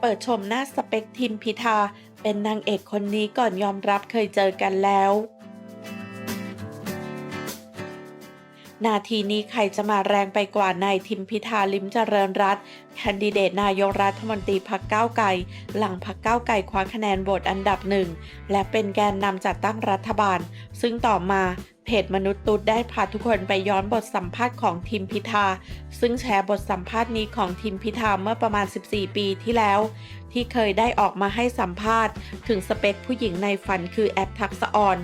เปิดชมหน้าสเปคทิมพิธา เป็นนางเอกคนนี้ก่อนยอมรับเคยเจอกันแล้ว นาทีนี้ใครจะมาแรงไปกว่านายทิมพิธาลิมเจริญรัตแคนดิเดตนายกรัฐมนตรีพักก้าวไกล หลังพักก้าวไกลคว้าคะแนนโหวตอันดับหนึ่ง และเป็นแกนนำจัดตั้งรัฐบาล ซึ่งต่อมาเพจมนุษย์ตุ๊ดได้พาทุกคนไปย้อนบทสัมภาษณ์ของทิมพิธา ซึ่งแชร์บทสัมภาษณ์นี้ของทิมพิธาเมื่อประมาณ 14 ปีที่แล้ว ที่เคยได้ออกมาให้สัมภาษณ์ ถึงสเปคผู้หญิงในฝันคือแอปทักษะออน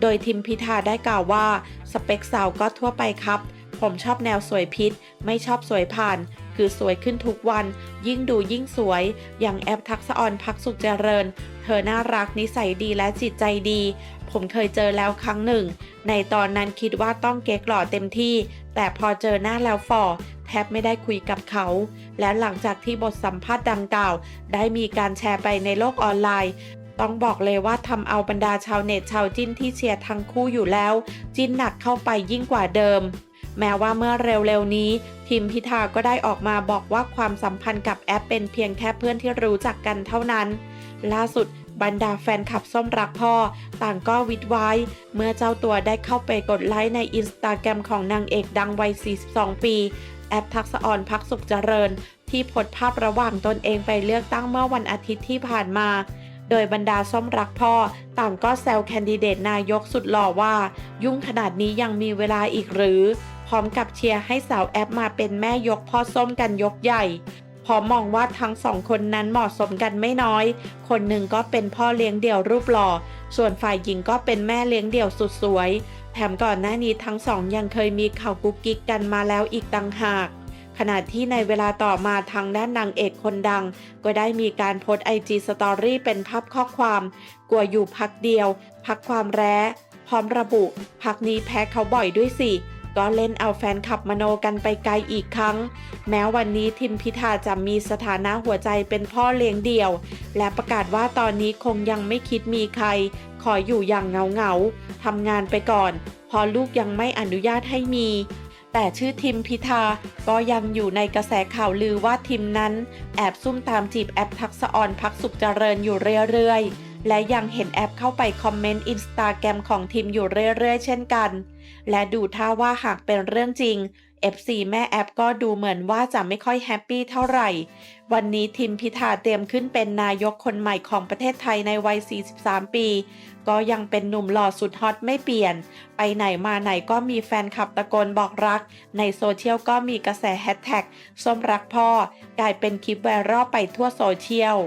โดยทิมพิธาได้กล่าวว่า สเปคสาวก็ทั่วไปครับ ผมชอบแนวสวยพิษ ไม่ชอบสวยผ่าน คือสวยขึ้นทุกวัน ยิ่งดูยิ่งสวย อย่างแอปทักษะออนพักสุขเจริญ เธอน่ารักนิสัยดีและจิตใจดี ผมเคยเจอแล้วครั้งหนึ่ง ในตอนนั้นคิดว่าต้องเก๊กหล่อเต็มที่ แต่พอเจอหน้าแล้วฝ่อแทบไม่ได้คุยกับเขา และหลังจากที่บทสัมภาษณ์ดังกล่าว ได้มีการแชร์ไปในโลกออนไลน์ ต้องบอกเลยว่าทำเอาบรรดาชาวเน็ตชาวจิ้นที่เชียร์ทั้งคู่อยู่แล้ว จิ้นหนักเข้าไปยิ่งกว่าเดิม แม้ว่าเมื่อเร็วๆนี้ทิมพิธาก็ได้ออกมาบอกว่าความสัมพันธ์กับแอปเป็นเพียงแค่เพื่อนที่รู้จักกันเท่านั้น ล่าสุดบรรดาแฟนคลับส้มรักพ่อ ต่างก็วิดไว้ เมื่อเจ้าตัวได้เข้าไปกดไลค์ในอินสตาแกรมของนางเอกดังวัย 42 ปี แอปทักษออนพักสุขเจริญ ที่โพสภาพระหว่างตนเองไปเลือกตั้งเมื่อวันอาทิตย์ที่ผ่านมา โดยบรรดาส้มรักพ่อ ต่างก็แซวแคนดิเดตนายกสุดหล่อว่า ยุ่งขนาดนี้ยังมีเวลาอีกหรือ พร้อมกับเชียร์ให้สาวแอปมาเป็นแม่ยกพ่อส้มกันยกใหญ่เพอมองว่าทั้งสองคนนั้นเหมาะสมกันไม่น้อย คนหนึ่งก็เป็นพ่อเลี้ยงเดี่ยวรูปหล่อ ส่วนฝ่ายหญิงก็เป็นแม่เลี้ยงเดี่ยวสุดสวย แถมก่อนหน้านี้ทั้งสองยังเคยมีข่าวกุ๊กกิ๊กกันมาแล้วอีกต่างหาก ขณะที่ในเวลาต่อมาทางด้านนางเอกคนดัง ก็ได้มีการโพสไอจีสตอรี่เป็นภาพข้อความ กลัวอยู่พักเดียว พักความแร้ พร้อมระบุ พักนี้แพ้เขาบ่อยด้วยสิก็เล่นเอาแฟนคลับมโนกันไปไกลอีกครั้ง แม้วันนี้ทิมพิธาจะมีสถานะหัวใจเป็นพ่อเลี้ยงเดี่ยว และประกาศว่าตอนนี้คงยังไม่คิดมีใคร ขออยู่อย่างเงาเงาๆทำงานไปก่อน พอลูกยังไม่อนุญาตให้มี แต่ชื่อทิมพิธาก็ยังอยู่ในกระแสข่าวลือว่าทิมนั้น แอบซุ่มตามจีบแอปทักษออนพักสุขเจริญอยู่เรื่อยๆ และยังเห็นแอปเข้าไปคอมเมนต์อินสตาแกรมของทิมอยู่เรื่อยๆ เช่นกัน และดูท่าว่าหากเป็นเรื่องจริง FC แม่แอปก็ดูเหมือนว่าจะไม่ค่อยแฮปปี้เท่าไหร่ วันนี้ทิมพิธาเตรียมขึ้นเป็นนายกคนใหม่ของประเทศไทยในวัย 43 ปี ก็ยังเป็นหนุ่มหล่อสุดฮอตไม่เปลี่ยน ไปไหนมาไหนก็มีแฟนคลับตะโกนบอกรัก ในโซเชียลก็มีกระแสแฮชแท็กส้มรักพ่อ กลายเป็นคลิปไวรัลไปทั่วโซเชียล